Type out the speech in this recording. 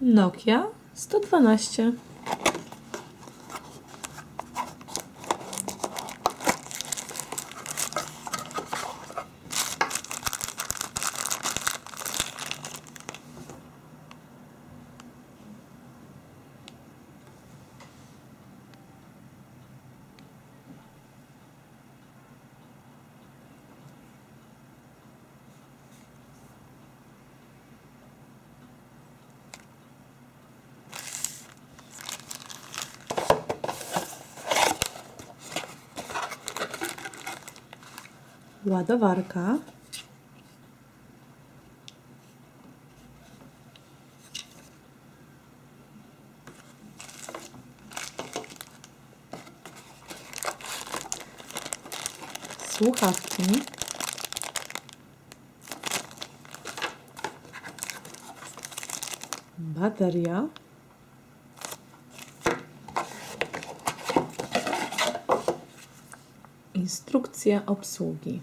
Nokia 112. Ładowarka. Słuchawki. Bateria. Instrukcja obsługi.